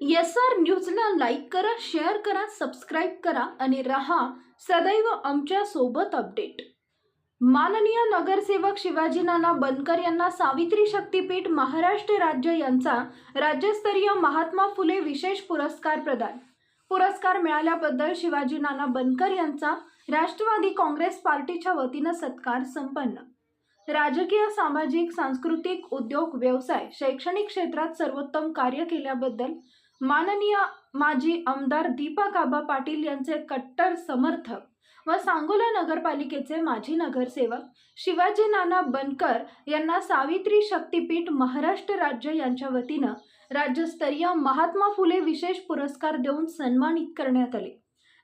S R न्यूजला like करा share करा सबस्क्राईब करा आणि रहा सदैव आमच्यासोबत अपडेट माननीय नगरसेवक शिवाजी नाना बनकर यांना सावित्री शक्तीपीठ महाराष्ट्र राज्य यांचा राज्यस्तरीय महात्मा फुले विशेष पुरस्कार प्रदान. पुरस्कार मिळाल्याबद्दल शिवाजी नाना बनकर यांचा राष्ट्रवादी काँग्रेस पार्टीच्या वतीनं सत्कार संपन्न. राजकीय सामाजिक सांस्कृतिक उद्योग व्यवसाय शैक्षणिक क्षेत्रात सर्वोत्तम कार्य केल्याबद्दल माननीय माजी आमदार दीपक आबा पाटील यांचे कट्टर समर्थक व सांगोला नगरपालिकेचे माजी नगरसेवक शिवाजी नाना बनकर यांना सावित्री शक्तीपीठ महाराष्ट्र राज्य यांच्या वतीनं राज्यस्तरीय महात्मा फुले विशेष पुरस्कार देऊन सन्मानित करण्यात आले.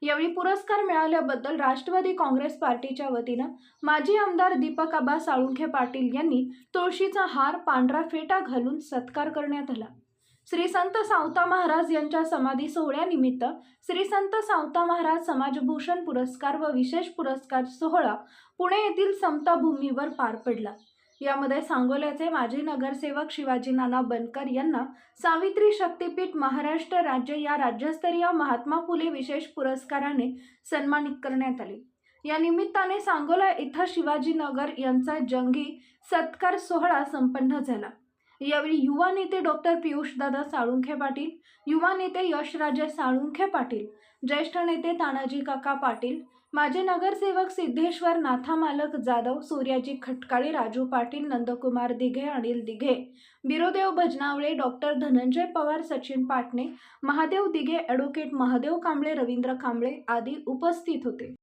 यावेळी पुरस्कार मिळाल्याबद्दल राष्ट्रवादी काँग्रेस पार्टीच्या वतीनं माजी आमदार दीपक आबा साळुंखे पाटील यांनी तुळशीचा हार पांढरा फेटा घालून सत्कार करण्यात आला. श्री संत सावता महाराज यांच्या समाधी सोहळ्यानिमित्त श्री संत सावता महाराज समाजभूषण पुरस्कार व विशेष पुरस्कार सोहळा पुणे येथील समता भूमीवर पार पडला. यामध्ये सांगोल्याचे माजी नगरसेवक शिवाजी नाना बनकर यांना सावित्री शक्तीपीठ महाराष्ट्र राज्य या राज्यस्तरीय महात्मा फुले विशेष पुरस्काराने सन्मानित करण्यात आले. या निमित्ताने सांगोला इथं शिवाजीनगर यांचा जंगी सत्कार सोहळा संपन्न झाला. यावेळी युवा नेते डॉक्टर पियुषदादा साळुंखे पाटील युवा नेते यशराजे साळुंखे पाटील ज्येष्ठ नेते तानाजी काका पाटील माजी नगरसेवक सिद्धेश्वर नाथा मालक जाधव सूर्याजी खटकाळे राजू पाटील नंदकुमार दिघे अनिल दिघे बिरोदेव भजनावळे डॉक्टर धनंजय पवार सचिन पाटणे महादेव दिघे ॲडव्होकेट महादेव कांबळे रवींद्र कांबळे आदी उपस्थित होते.